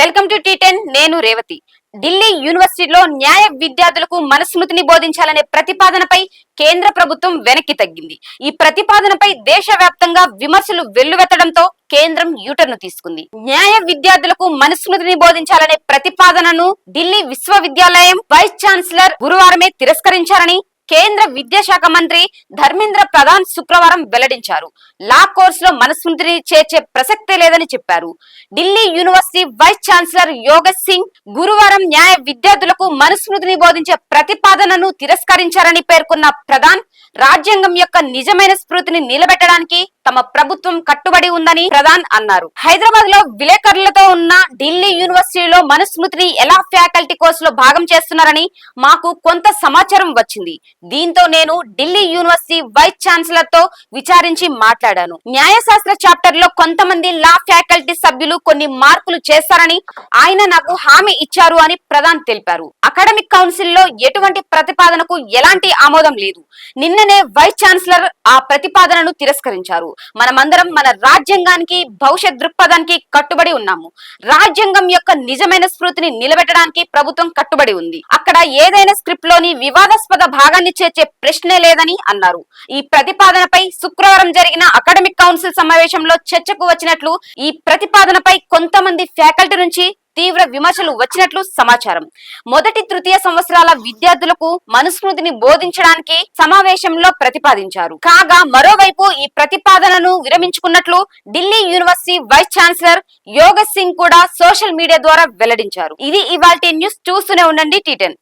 Welcome to tea ten నేను రేవతి. ఢిల్లీ యూనివర్సిటీలో న్యాయ విద్యార్థులకు మనస్మృతిని బోధించాలనే ప్రతిపాదనపై కేంద్ర ప్రభుత్వం వెనక్కి తగ్గింది. ఈ ప్రతిపాదనపై దేశవ్యాప్తంగా విమర్శలు వెల్లువెత్తడంతో కేంద్రం యూటర్ను తీసుకుంది. న్యాయ విద్యార్థులకు మనుస్మృతిని బోధించాలనే ప్రతిపాదనను ఢిల్లీ విశ్వవిద్యాలయం వైస్ ఛాన్సలర్ గురువారమే తిరస్కరించారని కేంద్ర విద్యాశాఖ మంత్రి ధర్మేంద్ర ప్రధాన్ శుక్రవారం వెల్లడించారు. లా కోర్స్లో మనస్మృతిని చేర్చే ప్రసక్తే లేదని చెప్పారు. Delhi university vice chancellor Yogesh Singh గురువారం న్యాయ విద్యార్థులకు మనుస్మృతిని బోధించే ప్రతిపాదనను తిరస్కరించారని పేర్కొన్న ప్రధాన్ రాజ్యాంగం యొక్క నిజమైన స్ఫూర్తిని నిలబెట్టడానికి తమ ప్రభుత్వం కట్టుబడి ఉందని ప్రధాన్ అన్నారు. హైదరాబాద్లో విలేకరులతో ఉన్న ఢిల్లీ యూనివర్సిటీలో మనుస్మృతిని ఎలా ఫ్యాకల్టీ కోర్సులో భాగం చేస్తున్నారని మాకు కొంత సమాచారం వచ్చింది. దీంతో నేను ఢిల్లీ యూనివర్సిటీ వైస్ ఛాన్సలర్తో విచారించి మాట్లాడాను. న్యాయశాస్త్ర చాప్టర్లో కొంతమంది లా ఫ్యాకల్టీ సభ్యులు కొన్ని మార్పులు చేస్తారని ఆయన నాకు హామీ ఇచ్చారు అని ప్రధాన్ తెలిపారు. అకాడమిక్ కౌన్సిల్లో ఎటువంటి ప్రతిపాదనకు ఎలాంటి ఆమోదం లేదు. నిన్న వెంటనే వైస్ ఛాన్సలర్ ఆ ప్రతిపాదనను తిరస్కరించారు. మనమందరం మన రాజ్యాంగానికి భవిష్యత్ దృక్పథానికి కట్టుబడి ఉన్నాము. రాజ్యాంగం యొక్క నిజమైన స్ఫూర్తిని నిలబెట్టడానికి ప్రభుత్వం కట్టుబడి ఉంది. అక్కడ ఏదైనా స్క్రిప్ట్లోని వివాదాస్పద భాగాన్ని చేర్చే ప్రశ్నే లేదని అన్నారు. ఈ ప్రతిపాదనపై శుక్రవారం జరిగిన అకాడమిక్ కౌన్సిల్ సమావేశంలో చర్చకు వచ్చినట్లు ఈ ప్రతిపాదనపై కొంతమంది ఫ్యాకల్టీ నుంచి తీవ్ర విమర్శలు వచ్చినట్లు సమాచారం. మొదటి తృతీయ సంవత్సరాల విద్యార్థులకు మనుస్మృతిని బోధించడానికి సమావేశంలో ప్రతిపాదించారు. కాగా మరోవైపు ఈ ప్రతిపాదనను విరమించుకున్నట్లు Delhi university vice chancellor Yog Singh కూడా సోషల్ మీడియా ద్వారా వెల్లడించారు. ఇది ఇవాల్టి న్యూస్ చూస్తూనే ఉండండి టీటెన్